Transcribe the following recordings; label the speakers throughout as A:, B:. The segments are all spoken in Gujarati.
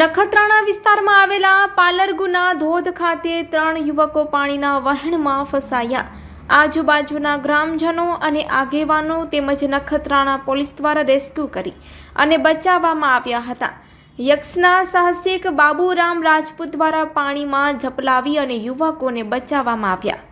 A: નખત્રાણા વિસ્તારમાં આવેલા પાલરગુના ધોધ ખાતે ત્રણ યુવકો પાણીના વહેણમાં ફસાયા. આજુબાજુના ગ્રામજનો અને આગેવાનો તેમજ નખત્રાણા પોલીસ દ્વારા રેસ્ક્યુ કરી અને બચાવવામાં આવ્યા હતા. યક્ષના સાહસિક બાબુરામ રાજપૂત દ્વારા પાણીમાં ઝપલાવી અને યુવકોને બચાવવામાં આવ્યા.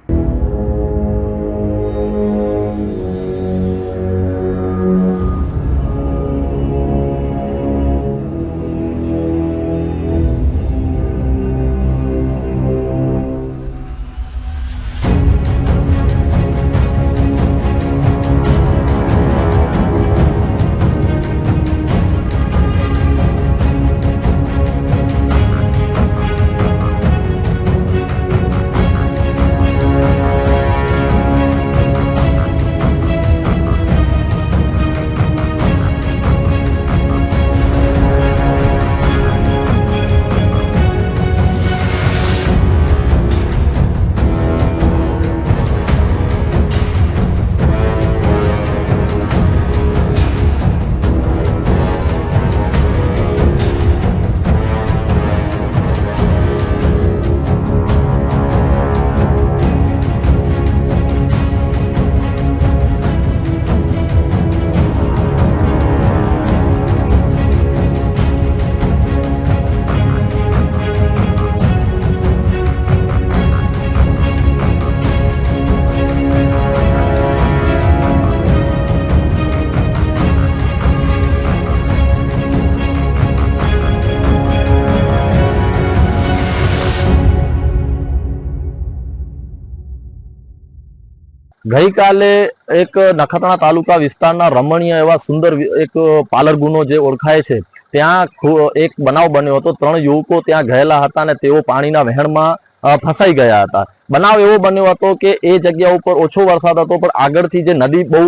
B: ગઈકાલે એક નખત્રાણા તાલુકા વિસ્તારના રમણીય એવા સુંદર એક પાલર ગુનો જે ઓળખાય છે, ત્યાં એક બનાવ બન્યો હતો. ત્રણ યુવકો ત્યાં ગયેલા હતા અને તેઓ પાણીના વહેણમાં ફસાઈ ગયા હતા. બનાવ એવો બન્યો હતો કે એ જગ્યા ઉપર ઓછો વરસાદ હતો, પણ આગળથી જે નદી બહુ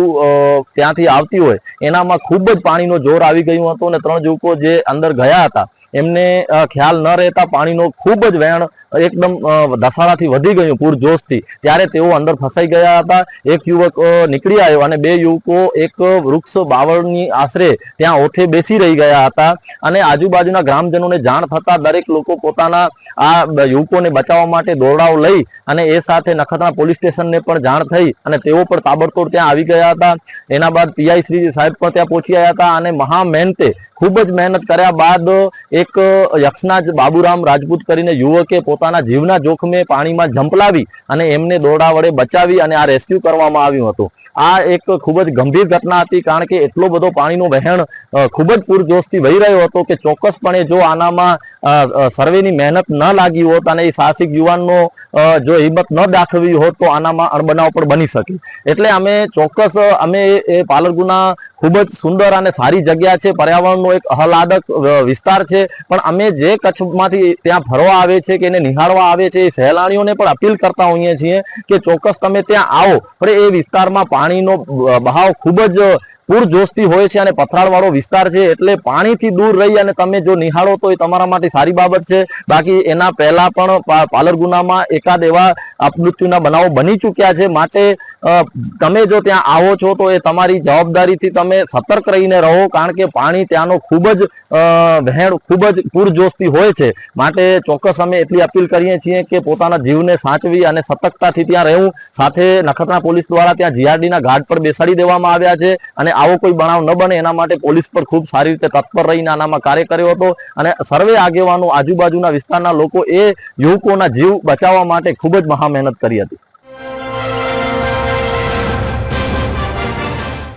B: ત્યાંથી આવતી હોય, એનામાં ખૂબ જ પાણીનો જોર આવી ગયું હતું અને ત્રણ યુવકો જે અંદર ગયા હતા. એમને ખ્યાલ ન રહેતા પાણીનો ખૂબ જ વહેણ એકદમ ધસારાથી વધી ગયું પૂરજોશથી. ત્યારે તેઓ અંદર ફસાઈ ગયા હતા. એક યુવક નીકળી આવ્યો અને બે યુવકો, એક વૃક્ષ બાવળની આશરે ત્યાં ઓઠે બેસી રહી ગયા હતા. અને આજુબાજુના ગ્રામજનોને જાણ થતાં દરેક લોકો પોતાના આ યુવકોને બચાવવા માટે દોરડાઓ લઈ અને એ સાથે નખત્રાણા પોલીસ સ્ટેશનને પણ જાણ થઈ અને તેઓ પણ તાબડતોડ ત્યાં આવી ગયા હતા. એના બાદ પીઆઈ શ્રી સાહેબ પણ ત્યાં પહોંચી આવ્યા હતા અને મહા ખૂબ જ મહેનત કર્યા બાદ એક યક્ષના જ બાબુરામ રાજપૂત કરીને યુવકે પોતાના જીવના જોખમે પાણીમાં ઝંપલાવી અને એમને દોડા વડે બચાવી અને આ રેસ્ક્યુ કરવામાં આવ્યું હતું. આ એક ખૂબ જ ગંભીર ઘટના હતી કારણ કે એટલો બધો પાણીનો વહેણ ખૂબ જ પૂરજોશથી વહી રહ્યો હતો કે ચોક્કસપણે જો આનામાં સર્વેની મહેનત ન લાગી હોત અને એ સાહસિક યુવાનનો અ, જો હિંમત ન દાખવી હોત તો આનામાં અણબનાવ પણ બની શકે. એટલે અમે ચોક્કસ, અમે એ- પાલરગુના ખૂબ જ સુંદર અને સારી જગ્યા છે. પર્યાવરણનો એક આહલાદક વિસ્તાર છે. પણ અમે જે કચ્છમાંથી ત્યાં ફરવા આવે છે કે એને નિહાળવા આવે છે એ સહેલાણીઓને પણ અપીલ કરતા હોઈએ છીએ કે ચોક્કસ તમે ત્યાં આવો. પણ એ વિસ્તારમાં પાણીનો બહાવ ખૂબ જ પૂરજોશથી હોય છે અને પથરાળવાળો વિસ્તાર છે એટલે પાણીથી દૂર રહી અને તમે જો નિહાળો તો એ તમારા માટે સારી બાબત છે. બાકી એના પહેલા પણ પા- પાલર ગુનામાં એકાદ એવા અપમૃત્યુના બનાવો બની ચૂક્યા છે. માટે તમે જો ત્યાં આવો છો તો એ તમારી જવાબદારીથી તમે સતર્ક રહીને રહો કારણ કે પાણી ત્યાંનો ખૂબ જ વહેણ ખૂબ જ પૂરજોશથી હોય છે. માટે ચોક્કસ અમે એટલી અપીલ કરીએ છીએ કે પોતાના જીવને સાચવી અને સતર્કતાથી ત્યાં રહેવું. સાથે નખત્રા પોલીસ દ્વારા ત્યાં જીઆરડીના ઘાટ પર બેસાડી દેવામાં આવ્યા છે અને આવો કોઈ બનાવ ન બને એના માટે પોલીસ પર ખૂબ સારી રીતે તત્પર રહીને આનામાં કાર્ય કર્યો હતો. અને સર્વે આગેવાનો આજુબાજુના વિસ્તારના લોકો એ યુવકોના જીવ બચાવવા માટે ખૂબ જ મહા મહેનત કરી હતી.